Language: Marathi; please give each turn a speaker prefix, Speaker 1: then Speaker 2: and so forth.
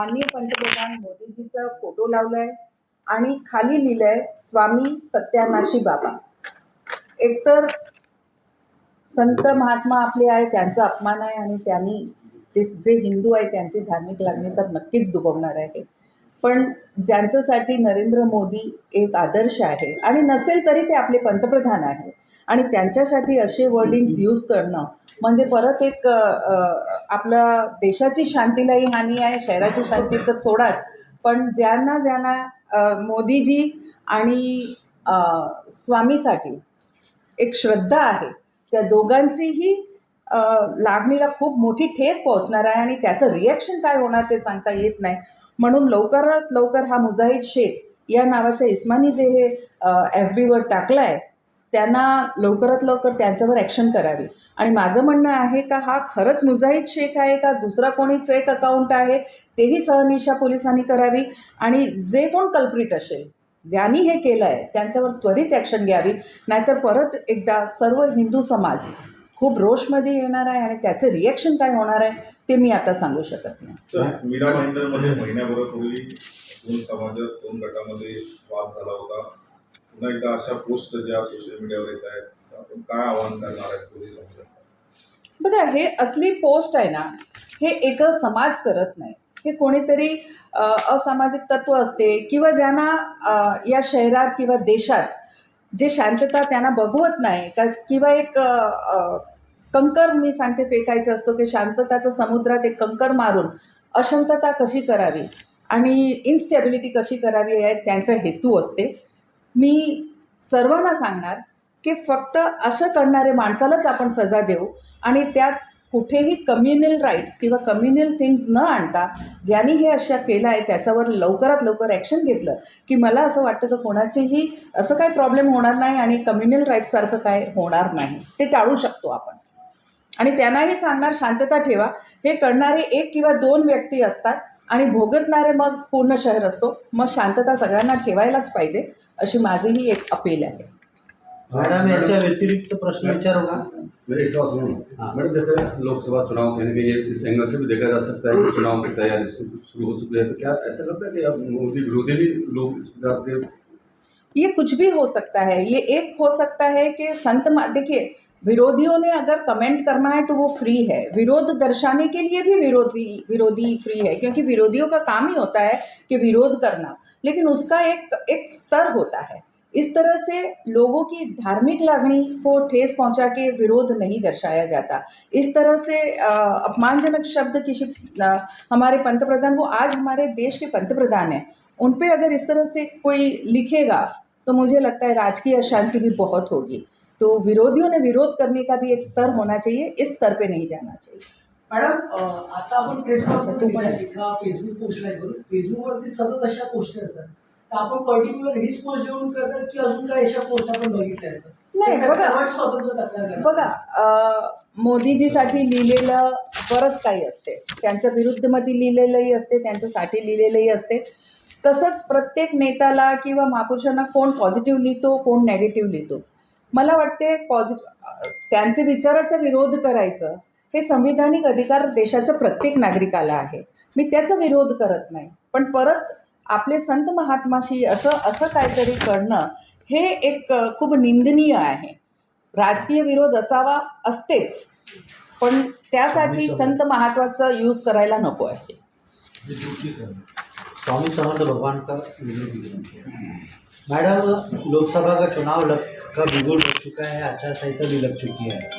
Speaker 1: माननीय पंतप्रधान मोदीजीचा फोटो लावलाय आणि खाली लिहिलंय स्वामी सत्यानाशी बाबा. एकतर संत महात्मा आपले आहे त्यांचा अपमान आहे आणि त्यांनी जे जे हिंदू आहे त्यांची धार्मिक लागणी तर नक्कीच दुबवणार आहे. पण ज्यांच्यासाठी नरेंद्र मोदी एक आदर्श आहे आणि नसेल तरी ते आपले पंतप्रधान आहे आणि त्यांच्यासाठी असे वर्डिंग्स यूज करणं म्हणजे परत एक आपल्या देशाची शांतीलाही हानी आहे शहराची शांती तर सोडाच. पण ज्यांना ज्यांना मोदीजी आणि स्वामीसाठी एक श्रद्धा आहे त्या दोघांचीही लागणीला खूप मोठी ठेस पोहोचणार आहे आणि त्याचं रिॲक्शन काय होणार ते सांगता येत नाही. म्हणून लवकरात लवकर हा मुजाहिद शेख या नावाच्या इस्मानी जे हे एफ बीवर टाकलं आहे त्यांना लवकरात लवकर त्यांच्यावर ॲक्शन करावी. आणि माझं म्हणणं आहे का हा खरंच मुजाहिद शेख आहे का दुसरा कोणी फेक अकाउंट आहे तेही सहनिशा पोलिसांनी करावी. आणि जे कोण कल्प्रिट असेल ज्यांनी हे केलं आहे त्यांच्यावर त्वरित ॲक्शन घ्यावी. नाहीतर परत एकदा सर्व हिंदू समाज खूप रोषमध्ये येणार आहे आणि त्याचे रिॲक्शन काय होणार आहे ते मी आता सांगू शकत नाही.
Speaker 2: मीरा महिन्याभरापूर्वी दोन समाजात दोन गटामध्ये वाद झाला होता. पुन्हा एकदा अशा पोस्ट ज्या सोशल मीडियावर येत आहेत आपण काय आवाहन करणार आहेत पोलीस समाजात
Speaker 1: बघा हे असली पोस्ट आहे ना हे एक समाज करत नाही. हे कोणीतरी असामाजिक तत्व असते किंवा ज्यांना या शहरात किंवा देशात जे शांतता त्यांना बघवत नाही का किंवा एक कंकर मी सांगते फेकायचं असतो की शांतताचा समुद्रात एक कंकर मारून अशांतता कशी करावी आणि इन्स्टॅबिलिटी कशी करावी हे त्यांचा हेतू असते. मी सर्वांना सांगणार की फक्त असं करणारे माणसालाच आपण सजा देऊ आणि त्यात कुठेही कम्युनल राईट्स किंवा कम्युनल थिंग्स न आणता ज्यांनी हे अशा केलं आहे त्याच्यावर लवकरात लवकर ॲक्शन घेतलं की मला असं वाटतं की कोणाचेही असं काही प्रॉब्लेम होणार नाही आणि कम्युनल राईट्ससारखं काय होणार नाही. ते टाळू शकतो आपण. आणि त्यांनाही सांगणार शांतता ठेवा. हे करणारे एक किंवा दोन व्यक्ती असतात आणि भोगतणारे मग पूर्ण शहर असतो. मग शांतता सगळ्यांना ठेवायलाच पाहिजे अशी माझीही एक अपील आहे.
Speaker 3: मॅडम याच्या व्यतिरिक्त प्रश्न विचारू का?
Speaker 4: मेरे एक सवाल सुनो
Speaker 3: हाँ।
Speaker 4: मैडम जैसे लोकसभा चुनाव कहीं ना कहीं ये इस एंगल से भी देखा जा सकता है. कि चुनाव की तैयारी शुरू हो चुकी है तो क्या ऐसा लगता है कि अब मोदी विरोधी भी लोग इस प्रकार के
Speaker 1: ये कुछ भी हो सकता है। ये एक हो सकता है कि संत देखिए, विरोधियों ने अगर कमेंट करना है तो वो फ्री है। विरोध दर्शाने के लिए भी विरोधी विरोधी फ्री है, क्योंकि विरोधियों का काम ही होता है कि विरोध करना। लेकिन उसका एक एक स्तर होता है। इस तरह से लोगों की धार्मिक लागणी को ठेस पहुँचा के विरोध नहीं दर्शाया जाता। इस तरह से अपमानजनक शब्द किसी हमारे पंतप्रधान, वो आज हमारे देश के पंतप्रधान हैं। उन पे अगर इस तरह से कोई लिखेगा तो मुझे लगता है राजकीय अशांति भी बहुत होगी। तो विरोधियों ने विरोध करने का भी एक स्तर होना चाहिए इस स्तर पे नहीं जाना चाहिए।
Speaker 5: मॅडम आता आपण प्रेस
Speaker 1: पण.
Speaker 5: एका फेसबुक पोस्ट नाही करू फेसबुकवरती सतत अशा पोस्ट असतात. तर आपण पर्टिक्युलर हीच पोस्ट देऊन करतात की अजून काय अशा पोस्ट आपण बघितल्या आहेत?
Speaker 1: नाही,
Speaker 5: त्याच्यात
Speaker 1: बघा.
Speaker 5: स्वातंत्र्य
Speaker 1: मोदीजीसाठी लिहिलेलं बरंच काही असते. त्यांच्या विरुद्धमध्ये लिहिलेलंही असते त्यांच्यासाठी लिहिलेलंही असते. तसंच प्रत्येक नेत्याला किंवा महापुरुषांना कोण पॉझिटिव्ह लिहितो कोण नेगेटिव्ह लिहितो. मला वाटते पॉझिटिव्ह त्यांचे विचाराचा विरोध करायचं हे संविधानिक अधिकार देशाच्या प्रत्येक नागरिकाला आहे. मी त्याचा विरोध करत नाही. पण परत आपले संत महात्माशी असं असं काहीतरी करणं हे एक खूप निंदनीय आहे. राजकीय विरोध असावा असतेच. पण त्यासाठी संत महात्वाचा यूज करायला नको आहे.
Speaker 3: स्वामी समर्थ भगवान का विरोध मैडम लोकसभा का चुनाव लग का बिगुल लग चुका है? आचार संहिता भी लग चुकी है।